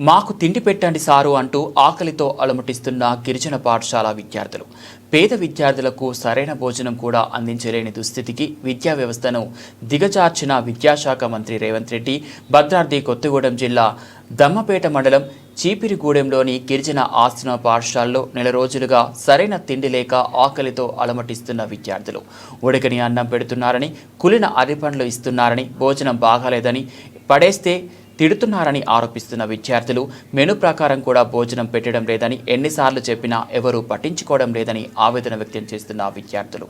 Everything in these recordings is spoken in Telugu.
మాకు తిండి పెట్టండి సారు అంటూ ఆకలితో అలమటిస్తున్న గిరిజన పాఠశాల విద్యార్థులు. పేద విద్యార్థులకు సరైన భోజనం కూడా అందించలేని దుస్థితికి విద్యా వ్యవస్థను దిగజార్చిన విద్యాశాఖ మంత్రి రేవంత్ రెడ్డి భద్రాద్రి కొత్తగూడెం జిల్లా దమ్మపేట మండలం చీపిరిగూడెంలోని గిరిజన ఆశ్రమ పాఠశాలలో నెల రోజులుగా సరైన తిండి లేక ఆకలితో అలమటిస్తున్న విద్యార్థులు. ఉడకని అన్నం పెడుతున్నారని కులిన అరిపండ్లు ఇస్తున్నారని భోజనం బాగాలేదని పడేస్తే తిడుతున్నారని ఆరోపిస్తున్న విద్యార్థులు మెను ప్రకారం కూడా భోజనం పెట్టడం లేదని ఎన్నిసార్లు చెప్పినా ఎవరూ పట్టించుకోవడం లేదని ఆవేదన వ్యక్తం చేస్తున్న విద్యార్థులు.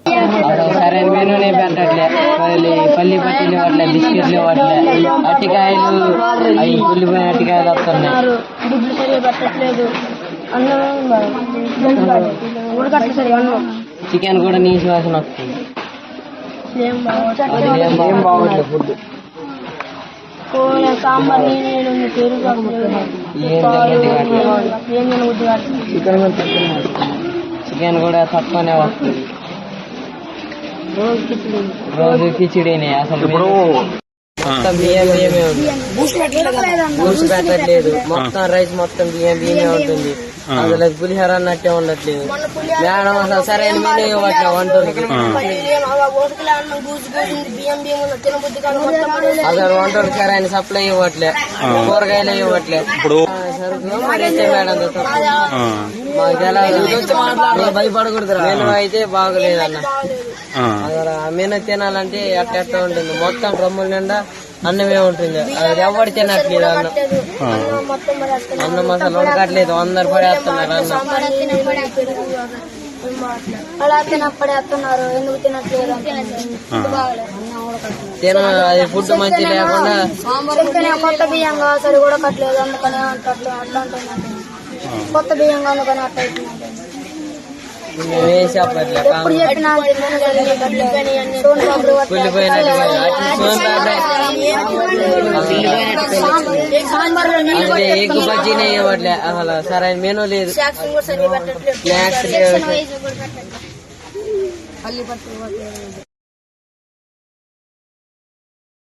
చికెన్ కూడా నీసు వాసన వస్తుంది. సాంబార్ నేను తినబుద్ధి కాదు చికెన్ కూడా తక్కువనే వస్తుంది. రోజు కిచిడి. రోజు కిచిడీనే అసలు మొత్తం బియ్యం బియ్యమే ఉంది? బూస్ట్ పెట్టట్లేదు మొత్తం రైస్ మొత్తం బియ్యం బియ్యమే ఉంటుంది. అసలు పులిహోర అన్నట్టే ఉండట్లేదు. మేడం అసలు సరైన మెనూ ఇవ్వట్లే మొత్తం అసలు వంటలు సరైన సప్లై ఇవ్వట్లే. కూరగాయలు ఇవ్వట్లే. సరుకులు మరి అయితే మేడం. మాకు ఎలా భయపడకూడదు మెనూ అయితే బాగలేదన్న. అసలు ఆ. మెనూ తినాలంటే ఎట్ట ఎట్ట ఉంటుంది మొత్తం డ్రమ్ముల నిండా అన్నమే ఉంటుంది. అది ఎవరు తినట్లేదు అన్నం. అన్నం మొత్తం పడేస్తాను అన్నం అసలు ఉడకట్లేదు. అందరు పడేస్తున్నారు అన్నం. అలా తినపడేస్తున్నారు ఎందుకు తినట్లేదు తిన అది ఫుడ్ మంచి లేకుండా కొత్త బియ్యం సరి కూడా కట్టలేదు అందుకని అట్లా అంటున్నాను కొత్త బియ్యం అందుకని అట్లా ఎగ్ బజ్జీనే ఇవ్వట్లే. అసలు సరైన మెనూ లేదు. స్నాక్స్ లేవు. పల్లి పట్టు